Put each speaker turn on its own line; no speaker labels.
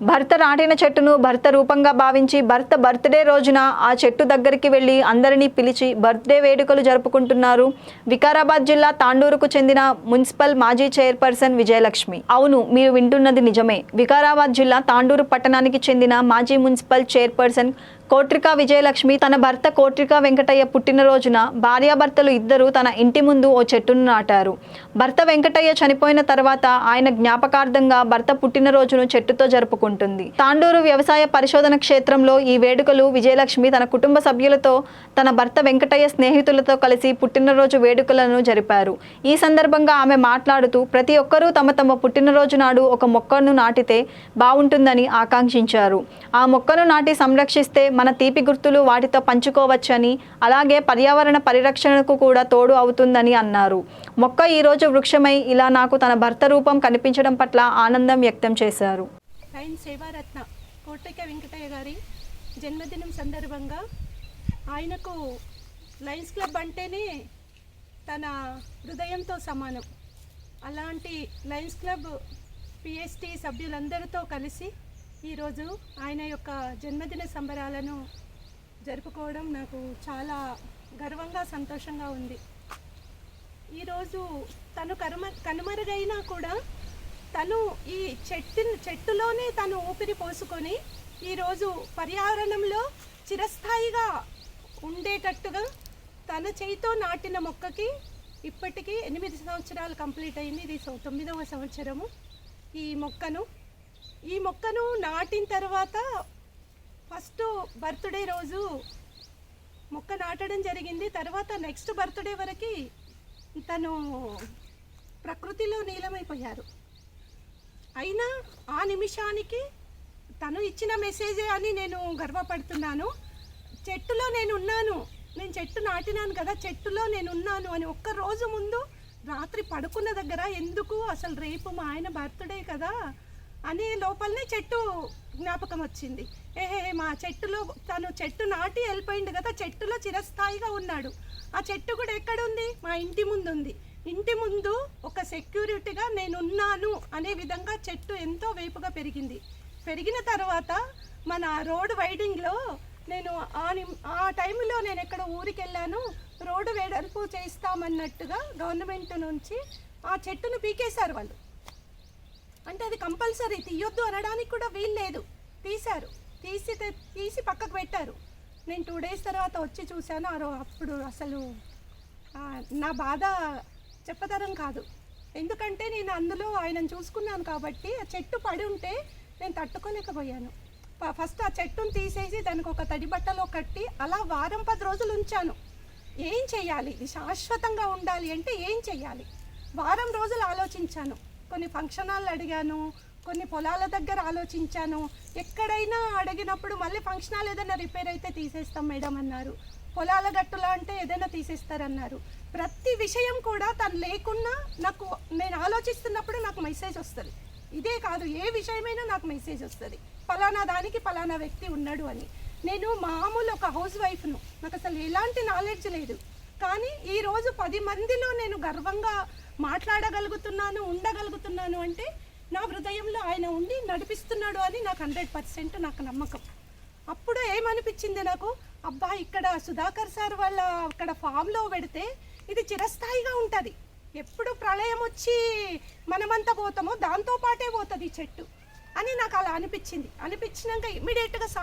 భర్త నాటిన చెట్టును భర్త రూపంగా భావించి భర్త బర్త్డే రోజున ఆ చెట్టు దగ్గరికి వెళ్ళి అందరినీ పిలిచి బర్త్డే వేడుకలు జరుపుకుంటున్నారు. వికారాబాద్ జిల్లా తాండూరుకు చెందిన మున్సిపల్ మాజీ చైర్పర్సన్ విజయలక్ష్మి. అవును మీరు వింటున్నది నిజమే. వికారాబాద్ జిల్లా తాండూరు పట్టణానికి చెందిన మాజీ మున్సిపల్ చైర్పర్సన్ కోట్రికా విజయలక్ష్మి తన భర్త కోట్రికా వెంకటయ్య పుట్టినరోజున భార్యాభర్తలు ఇద్దరు తన ఇంటి ముందు ఓ చెట్టును నాటారు. భర్త వెంకటయ్య చనిపోయిన తర్వాత ఆయన జ్ఞాపకార్థంగా భర్త పుట్టినరోజును చెట్టుతో జరుపుకుంటుంది. తాండూరు వ్యవసాయ పరిశోధన క్షేత్రంలో ఈ వేడుకలు విజయలక్ష్మి తన కుటుంబ సభ్యులతో తన భర్త వెంకటయ్య స్నేహితులతో కలిసి పుట్టినరోజు వేడుకలను జరిపారు. ఈ సందర్భంగా ఆమె మాట్లాడుతూ ప్రతి ఒక్కరూ తమ తమ పుట్టినరోజు నాడు ఒక మొక్కను నాటితే బాగుంటుందని ఆకాంక్షించారు. ఆ మొక్కను నాటి సంరక్షిస్తే మన తీపి గుర్తులు వాటితో పంచుకోవచ్చని అలాగే పర్యావరణ పరిరక్షణకు కూడా తోడు అవుతుందని అన్నారు. మొక్క ఈరోజు వృక్షమై ఇలా నాకు తన భర్త రూపం కనిపించడం పట్ల ఆనందం వ్యక్తం చేశారు.
సేవారత్న కోటయ్య వెంకటయ్య గారి జన్మదినం సందర్భంగా ఆయనకు లయన్స్ క్లబ్ అంటేనే తన హృదయంతో సమానం. అలాంటి లయన్స్ క్లబ్ పిఎస్టీ సభ్యులందరితో కలిసి ఈరోజు ఆయన యొక్క జన్మదిన సంబరాలను జరుపుకోవడం నాకు చాలా గర్వంగా సంతోషంగా ఉంది. ఈరోజు తను కనుమ కనుమరుగైనా కూడా తను ఈ చెట్టు చెట్టులోనే తను ఊపిరి పోసుకొని ఈరోజు పర్యావరణంలో చిరస్థాయిగా ఉండేటట్టుగా తన చేయితో నాటిన మొక్కకి ఇప్పటికీ ఎనిమిది సంవత్సరాలు కంప్లీట్ అయింది. ఇది సో- తొమ్మిదవ సంవత్సరము. ఈ మొక్కను ఈ మొక్కను నాటిన తర్వాత ఫస్ట్ బర్త్డే రోజు మొక్క నాటడం జరిగింది. తర్వాత నెక్స్ట్ బర్త్డే వరకు తను ప్రకృతిలో నీలమైపోయారు. అయినా ఆ నిమిషానికి తను ఇచ్చిన మెసేజే అని నేను గర్వపడుతున్నాను. చెట్టులో నేను ఉన్నాను నేను చెట్టు నాటినాను కదా చెట్టులో నేను ఉన్నాను అని ఒక్క రోజు ముందు రాత్రి పడుకున్న దగ్గర ఎందుకు? అసలు రేపు మా ఆయన బర్త్డే కదా. అనే లోపలనే చెట్టు జ్ఞాపకం వచ్చింది. ఏహే మా చెట్టులో తను చెట్టు నాటి వెళ్ళిపోయింది కదా చెట్టులో చిరస్థాయిగా ఉన్నాడు. ఆ చెట్టు కూడా ఎక్కడుంది? మా ఇంటి ముందు ఉంది ఇంటి ముందు ఒక సెక్యూరిటీగా నేనున్నాను అనే విధంగా చెట్టు ఎంతో వేపుగా పెరిగింది. పెరిగిన తర్వాత మన రోడ్ వైడింగ్లో నేను ఆ ఆ టైంలో నేను ఎక్కడ ఊరికి వెళ్ళాను రోడ్డు వెడల్పు చేస్తామన్నట్టుగా గవర్నమెంట్ నుంచి ఆ చెట్టును పీకేశారు వాళ్ళు. అంటే అది కంపల్సరీ తీయొద్దు అనడానికి కూడా వీల్లేదు తీశారు. తీసి తీసి పక్కకు పెట్టారు. నేను టూ డేస్ తర్వాత వచ్చి చూశాను. ఆ అప్పుడు అసలు నా బాధ చెప్పతరం కాదు. ఎందుకంటే నేను అందులో ఆయనను చూసుకున్నాను కాబట్టి ఆ చెట్టు పడి ఉంటే నేను తట్టుకోలేకపోయాను. ఫస్ట్ ఆ చెట్టును తీసేసి దానికి ఒక తడి బట్టలో కట్టి అలా వారం పది రోజులు ఉంచాను. ఏం చెయ్యాలి ఇది శాశ్వతంగా ఉండాలి అంటే ఏం చెయ్యాలి వారం రోజులు ఆలోచించాను. కొన్ని ఫంక్షన్ అడిగాను కొన్ని పొలాల దగ్గర ఆలోచించాను. ఎక్కడైనా అడిగినప్పుడు మళ్ళీ ఫంక్షన్ హాల్ ఏదైనా రిపేర్ అయితే తీసేస్తాం మేడం అన్నారు. పొలాల గట్టులా అంటే ఏదైనా తీసేస్తారన్నారు. ప్రతి విషయం కూడా తను లేకున్నా నాకు నేను ఆలోచిస్తున్నప్పుడు నాకు మెసేజ్ వస్తుంది. ఇదే కాదు ఏ విషయమైనా నాకు మెసేజ్ వస్తుంది. పలానా దానికి ఫలానా వ్యక్తి ఉన్నాడు అని. నేను మామూలు ఒక హౌస్ వైఫ్ను. నాకు అసలు ఎలాంటి నాలెడ్జ్ లేదు. కానీ ఈరోజు పది మందిలో నేను గర్వంగా మాట్లాడగలుగుతున్నాను ఉండగలుగుతున్నాను అంటే నా హృదయంలో ఆయన ఉండి నడిపిస్తున్నాడు అని నాకు హండ్రెడ్ పర్సెంట్ నాకు నమ్మకం. అప్పుడు ఏమనిపించింది నాకు? అబ్బా ఇక్కడ సుధాకర్ సార్ వాళ్ళ అక్కడ ఫామ్లో పెడితే ఇది చిరస్థాయిగా ఉంటుంది. ఎప్పుడు ప్రళయం వచ్చి మనమంతా పోతామో దాంతో పాటే పోతుంది చెట్టు అని నాకు అలా అనిపించింది. అనిపించినాక ఇమ్మీడియట్గా